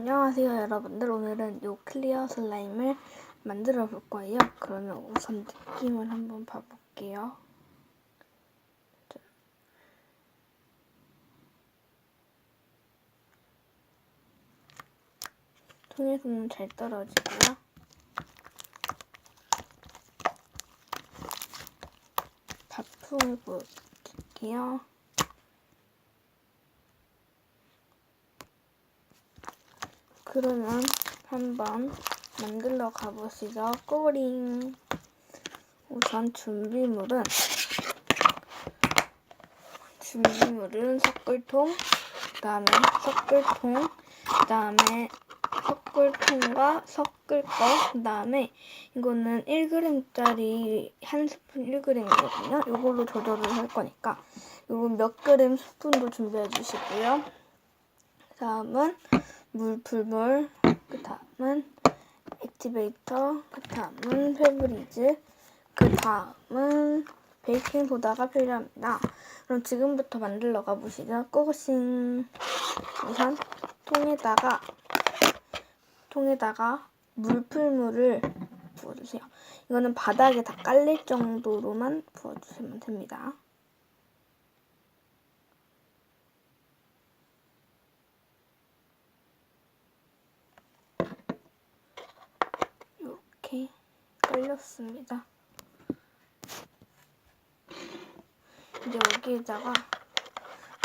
안녕하세요 여러분들. 오늘은 요 클리어 슬라임을 만들어 볼 거예요. 그러면 우선 느낌을 한번 봐볼게요. 자. 통에서는 잘 떨어지고요. 바풍을 보여드릴게요 그러면 한번 만들러 가보시죠. 꼬링. 우선 준비물은 준비물은 섞을통, 그다음에 섞을통, 그다음에 섞을통과 섞을 거, 그다음에 이거는 1g짜리 한 스푼 1g이거든요. 이걸로 조절을 할 거니까 이거 몇 그램 스푼도 준비해 주시고요. 다음은 물, 풀물, 그 다음은 액티베이터, 그 다음은 페브리즈, 그 다음은 베이킹 소다가 필요합니다. 그럼 지금부터 만들러 가보시죠. 고고싱 우선 통에다가 통에다가 물풀물을 부어주세요. 이거는 바닥에 다 깔릴 정도로만 부어주시면 됩니다. 이렇게 깔렸습니다. 이제 여기에다가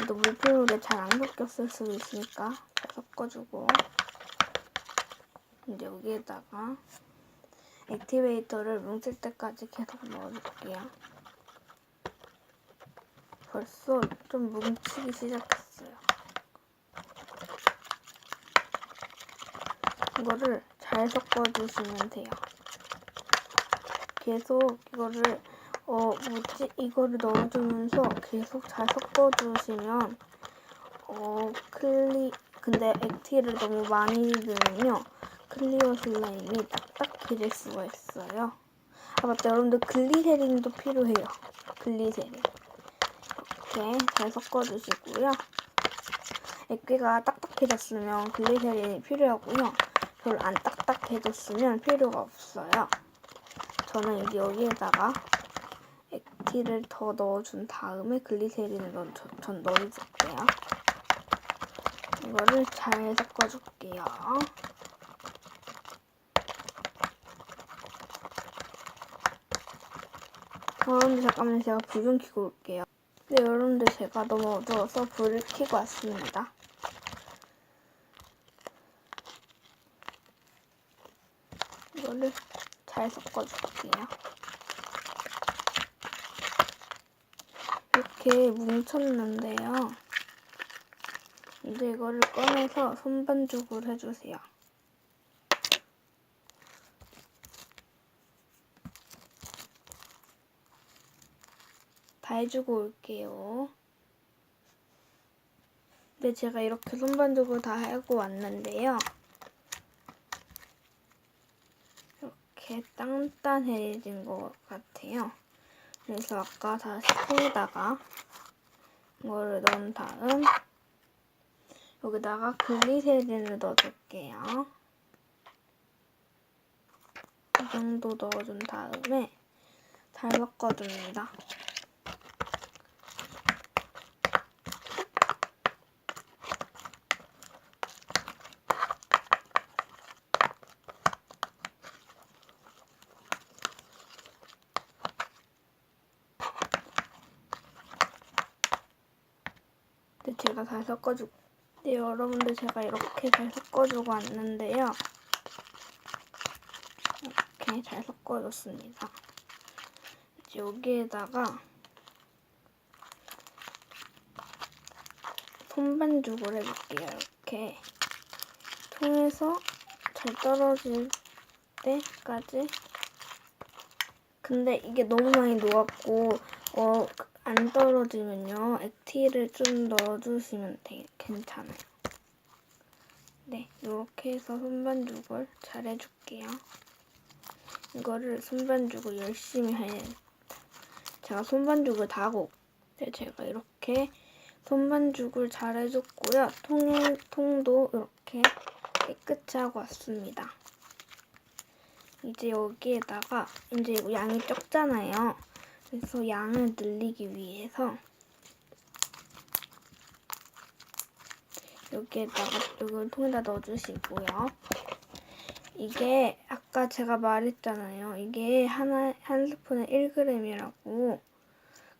또 물풀물에 잘 안 섞였을 수도 있으니까 잘 섞어주고 이제 여기에다가 액티베이터를 뭉칠 때까지 계속 넣어줄게요. 벌써 좀 뭉치기 시작했어요. 이거를 잘 섞어주시면 돼요. 계속 이거를 어 뭐지 이거를 넣어주면서 계속 잘 섞어주시면 어 클리 근데 액티를 너무 많이 넣으면요 클리어 슬라임이 딱딱해질 수가 있어요. 아 맞다 여러분들 글리세린도 필요해요. 글리세린 이렇게 잘 섞어주시고요. 액기가 딱딱해졌으면 글리세린이 필요하고요. 별로 안 딱딱해졌으면 필요가 없어요. 저는 이제 여기에다가 액티를 더 넣어준 다음에 글리세린을 넣, 전 넣어줄게요. 이거를 잘 섞어줄게요. 여러분들 잠깐만 제가 불 좀 켜고 올게요. 네, 여러분들 제가 너무 어두워서 불을 켜고 왔습니다. 이거를 잘 섞어줄게요. 이렇게 뭉쳤는데요. 이제 이거를 꺼내서 손반죽을 해주세요. 다 해주고 올게요. 네, 제가 이렇게 손반죽을 다 하고 왔는데요. 이렇게 단단해진 것 같아요. 그래서 아까 다시 통에다가 이거를 넣은 다음 여기다가 글리세린을 넣어줄게요. 이 정도 넣어준 다음에 잘 섞어줍니다. 네, 제가 잘 섞어주고 네, 여러분들 제가 이렇게 잘 섞어주고 왔는데요. 이렇게 잘 섞어줬습니다. 이제 여기에다가 손반죽을 해줄게요. 이렇게 통에서 잘 떨어질 때까지 근데 이게 너무 많이 녹았고 어, 안 떨어지면요. 액티를 좀 넣어주시면 돼, 괜찮아요. 네, 이렇게 해서 손반죽을 잘 해줄게요. 이거를 손반죽을 열심히 해야 제가 손반죽을 다 하고 네, 제가 이렇게 손반죽을 잘 해줬고요. 통, 통도 이렇게 깨끗이 하고 왔습니다. 이제 여기에다가 이제 양이 적잖아요. 그래서 양을 늘리기 위해서 여기에다가 이걸 통에다 넣어주시고요. 이게 아까 제가 말했잖아요. 이게 하나 한 스푼에 1g이라고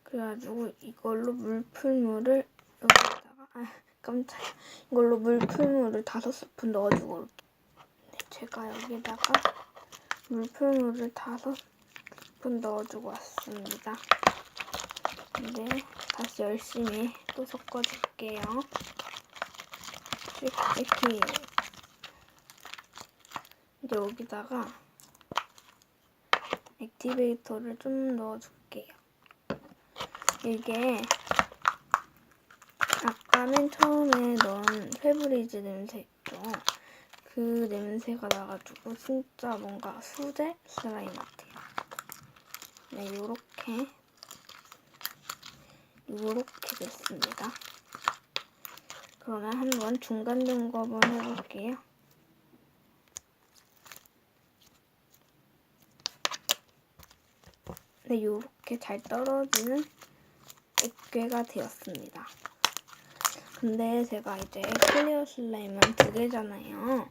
그래가지고 이걸로 물풀물을 여기다가 아 깜짝이야. 이걸로 물풀물을 다섯 스푼 넣어주고. 네, 제가 여기다가 물풀물을 다섯 스푼 넣어주고 왔습니다. 이제 다시 열심히 또 섞어줄게요. 이렇게 이제 여기다가 액티베이터를 좀 넣어줄게요. 이게 아까 맨 처음에 넣은 페브리즈 냄새 있죠? 그 냄새가 나가지고 진짜 뭔가 수제 슬라임 같아요. 네, 요렇게 요렇게 됐습니다. 그러면 한번 중간 점검을 해볼게요. 네, 요렇게 잘 떨어지는 액괴가 되었습니다. 근데 제가 이제 클리어 슬라임은 두 개잖아요.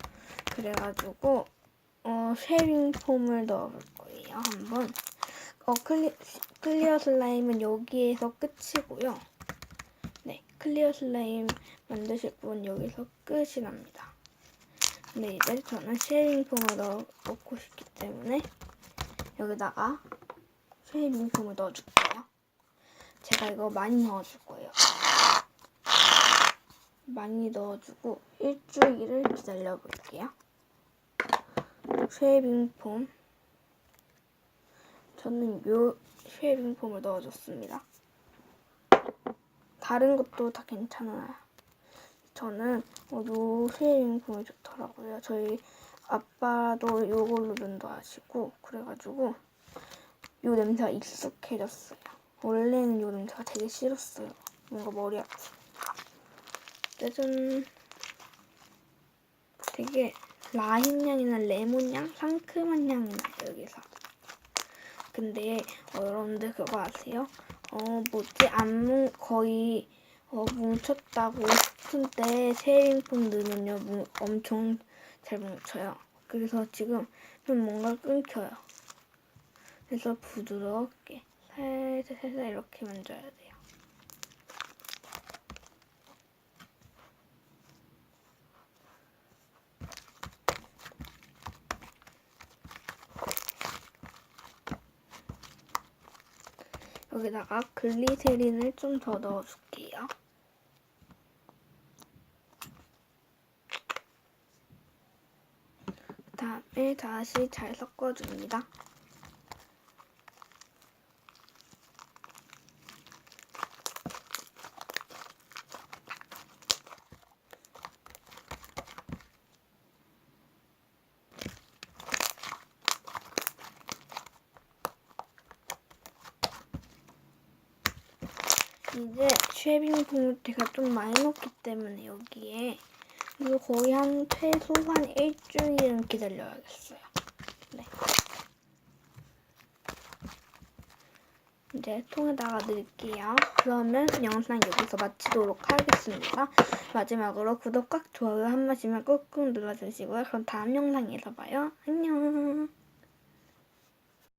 그래가지고 어, 쉐빙 폼을 넣어볼 거예요. 한번. 어, 클리, 클리어 슬라임은 여기에서 끝이고요. 네, 클리어 슬라임 만드실 분 여기서 끝이 납니다. 근데 이제 저는 쉐빙 폼을 넣, 넣고 싶기 때문에 여기다가 쉐빙 폼을 넣어줄게요. 제가 이거 많이 넣어줄 거예요. 많이 넣어주고 일주일을 기다려볼게요. 쉐이빙 폼. 저는 요 쉐이빙 폼을 넣어줬습니다. 다른 것도 다 괜찮아요. 저는 어, 요 쉐이빙 폼이 좋더라고요. 저희 아빠도 요걸로 면도하시고 그래가지고 요 냄새가 익숙해졌어요. 원래는 요 냄새가 되게 싫었어요. 뭔가 머리 아프. 짜잔. 되게 라임 향이나 레몬 향, 상큼한 향이 나요 여기서. 근데 어, 여러분들 그거 아세요? 어 뭐지 안뭉 거의 어, 뭉쳤다고 싶은 때 쉐링폼 넣으면요 뭉, 엄청 잘 뭉쳐요. 그래서 지금 좀 뭔가 끊겨요. 그래서 부드럽게 살살 살살 이렇게 만져야 돼요. 여기다가 글리세린을 좀 더 넣어줄게요. 그다음에 다시 잘 섞어줍니다. 이제 쉐빙 제가 좀 많이 넣기 때문에 여기에 이거 거의 한 최소 한 일주일은 기다려야겠어요. 네. 이제 통에다가 넣을게요. 그러면 영상 여기서 마치도록 하겠습니다. 마지막으로 구독과 좋아요 한 번씩만 꾹꾹 눌러주시고요. 그럼 다음 영상에서 봐요. 안녕.